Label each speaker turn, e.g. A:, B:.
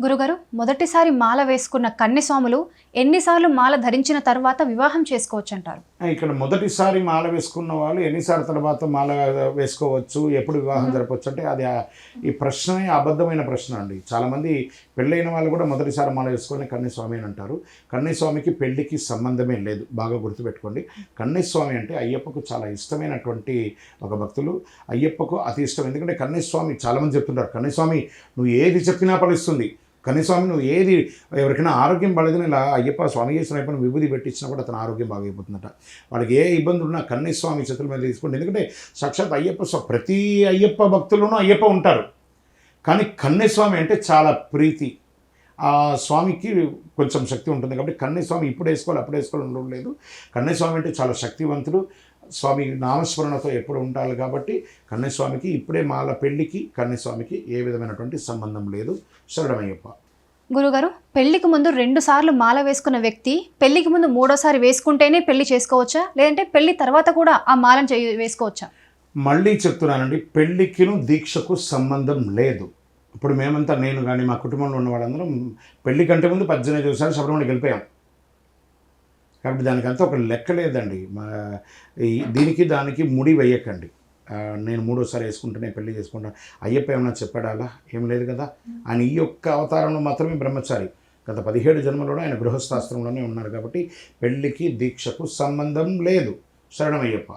A: గురుగారు మొదటిసారి మాల వేసుకున్న కన్యస్వాములు ఎన్నిసార్లు మాల ధరించిన తర్వాత వివాహం చేసుకోవచ్చు అంటారు
B: ఇక్కడ మొదటిసారి మాల వేసుకున్న వాళ్ళు ఎన్నిసార్లు తర్వాత మాల వేసుకోవచ్చు ఎప్పుడు వివాహం జరపవచ్చు అంటే అది ఈ ప్రశ్నే అబద్ధమైన ప్రశ్న అండి. చాలామంది పెళ్ళైన వాళ్ళు కూడా మొదటిసారి మాల వేసుకొని కన్యస్వామి అని అంటారు. కన్యస్వామికి పెళ్ళికి సంబంధమే లేదు బాగా గుర్తుపెట్టుకోండి. కన్యస్వామి అంటే అయ్యప్పకు చాలా ఇష్టమైనటువంటి ఒక భక్తులు. అయ్యప్పకు అతి ఇష్టం ఎందుకంటే కన్యస్వామి చాలామంది చెప్తుంటారు కన్యస్వామి నువ్వు ఏది చెప్పినా ఫలిస్తుంది కన్యస్వామి నువ్వు ఏది ఎవరికైనా ఆరోగ్యం బాగాలేదని ఇలా అయ్యప్ప స్వామి చేసిన అయిపోయిన విభూతి పెట్టించినా కూడా అతను ఆరోగ్యం బాగైపోతుందట వాళ్ళకి ఏ ఇబ్బందులు ఉన్నా కన్నీస్వామి చేతుల మీద తీసుకోండి. ఎందుకంటే సాక్షాత్ అయ్యప్ప స్వ- ప్రతి అయ్యప్ప భక్తుల్లోనూ అయ్యప్ప ఉంటారు. కానీ కన్నీస్వామి అంటే చాలా ప్రీతి. ఆ స్వామికి కొంచెం శక్తి ఉంటుంది కాబట్టి కన్యస్వామి ఇప్పుడు వేసుకోవాలి అప్పుడు వేసుకోవాలి ఉండడం లేదు. కన్యస్వామి అంటే చాలా శక్తివంతుడు. స్వామి నామస్మరణతో ఎప్పుడు ఉండాలి కాబట్టి కన్యస్వామికి ఇప్పుడే మాల పెళ్ళికి కన్యస్వామికి ఏ విధమైనటువంటి సంబంధం లేదు. శరణమయ్యప్ప.
A: గురుగారు పెళ్ళికి ముందు రెండు సార్లు మాల వేసుకున్న వ్యక్తి పెళ్ళికి ముందు మూడోసారి వేసుకుంటేనే పెళ్ళి చేసుకోవచ్చా? లేదంటే పెళ్ళి తర్వాత కూడా ఆ మాలను చే- వేసుకోవచ్చా?
B: మళ్ళీ చెప్తున్నానండి పెళ్ళికిను దీక్షకు సంబంధం లేదు. ఇప్పుడు మేమంతా నేను కానీ మా కుటుంబంలో ఉన్న వాళ్ళందరం పెళ్ళి కంటే ముందు పద్దెనిమిది ദിവసాలు శబరిమలకి వెళ్ళిపోయాం. కాబట్టి దానికంతా ఒక లెక్క లేదండి. మా దీనికి దానికి ముడి వేయకండి. నేను మూడోసారి వేసుకుంటేనే పెళ్ళి చేసుకుంటాను అయ్యప్ప ఏమన్నా చెప్పాడా అలా ఏం లేదు కదా. ఆయన ఈ యొక్క అవతారంలో మాత్రమే బ్రహ్మచారి. గత పదిహేడు జన్మలోనే ఆయన గృహస్థాస్త్రంలోనే ఉన్నారు కాబట్టి పెళ్ళికి దీక్షకు సంబంధం లేదు. శరణమయ్యప్ప.